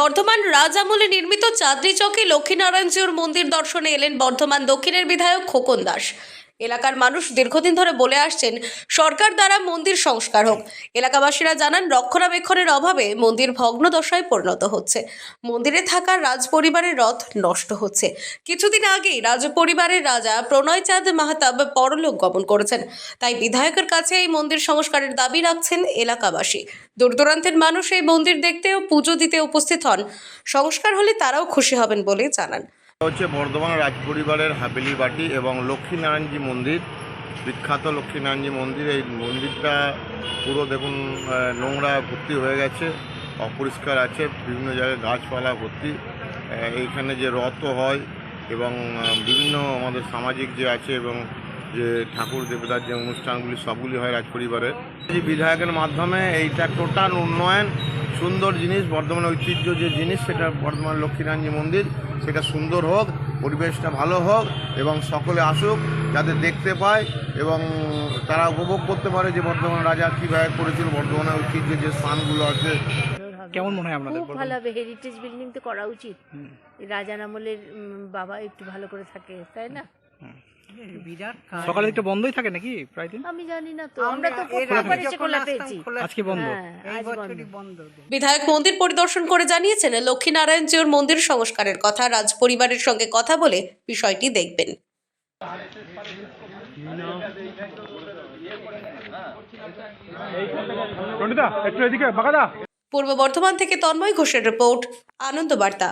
বর্ধমান রাজ আমলে নির্মিত চাঁদনি চকে লক্ষ্মীনারায়ণ জিউর মন্দির দর্শনে এলেন বর্ধমান দক্ষিণের বিধায়ক খোকন দাস। এলাকার মানুষ দীর্ঘদিন ধরে বলে আসছেন, সরকার দ্বারা মন্দির সংস্কার হোক। এলাকাবাসীরা জানান, রক্ষণাবেক্ষণের অভাবে মন্দির ভগ্নদশায় পরিণত হচ্ছে। মন্দিরে থাকা রাজ পরিবারের রথ নষ্ট হচ্ছে। কিছুদিন আগেই রাজ পরিবারের রাজা প্রণয় চাঁদ মাহাতাব পরলোক গমন করেছেন। তাই বিধায়কের কাছে এই মন্দির সংস্কারের দাবি রাখছেন এলাকাবাসী। দূর দূরান্তের মানুষ এই মন্দির দেখতে ও পুজো দিতে উপস্থিত হন। সংস্কার হলে তারাও খুশি হবেন বলে জানান। হচ্ছে বর্ধমান রাজপরিবারের হাবেলি বাটি এবং লক্ষ্মীনারায়ণজি মন্দির, বিখ্যাত লক্ষ্মীনারায়ণজি মন্দির। এই মন্দিরটা পুরো দেখুন নোংরা ভর্তি হয়ে গেছে, অপরিষ্কার আছে, বিভিন্ন জায়গায় গাছপালা ভর্তি। এইখানে যে রথ হয় এবং বিভিন্ন আমাদের সামাজিক যে আছে এবং যে ঠাকুর দেবতার যে অনুষ্ঠানগুলি সবগুলি হয় রাজপরিবারের এই বিধায়কের মাধ্যমে এইটা টোটাল উন্নয়ন সুন্দর জিনিস বর্ধমান ঐতিহ্য যে জিনিস সেটা বর্ধমান লক্ষ্মীনারায়ণজি মন্দির সেটা সুন্দর হোক পরিবেশটা ভালো হোক এবং সকলে আসুক যাতে দেখতে পায় এবং তারা উপভোগ করতে পারে যে বর্ধমান রাজা কীভাবে করেছিল বর্ধমানের ঐতিহ্য যে স্থানগুলো আছে। কেমন মনে হয় আপনাদের খুব ভালো হবে হেরিটেজ বিল্ডিং তো করা উচিত। রাজার আমলের বাবা একটু ভালো করে থাকে তাই না? সকালে একটু বন্ধই থাকে নাকি প্রায় দিন? আমি জানি না তো। আমরা তো খোলা পেয়েছি। আজকে বন্ধ। হ্যাঁ বিধায়ক মন্দির পরিদর্শন করে জানিয়েছেন লক্ষ্মীনারায়ণ জিউর মন্দির সংস্কারের কথা রাজ পরিবারের সঙ্গে কথা বলে বিষয়টি দেখবেন। পূর্ব বর্ধমান থেকে তন্ময় ঘোষের রিপোর্ট আনন্দ বার্তা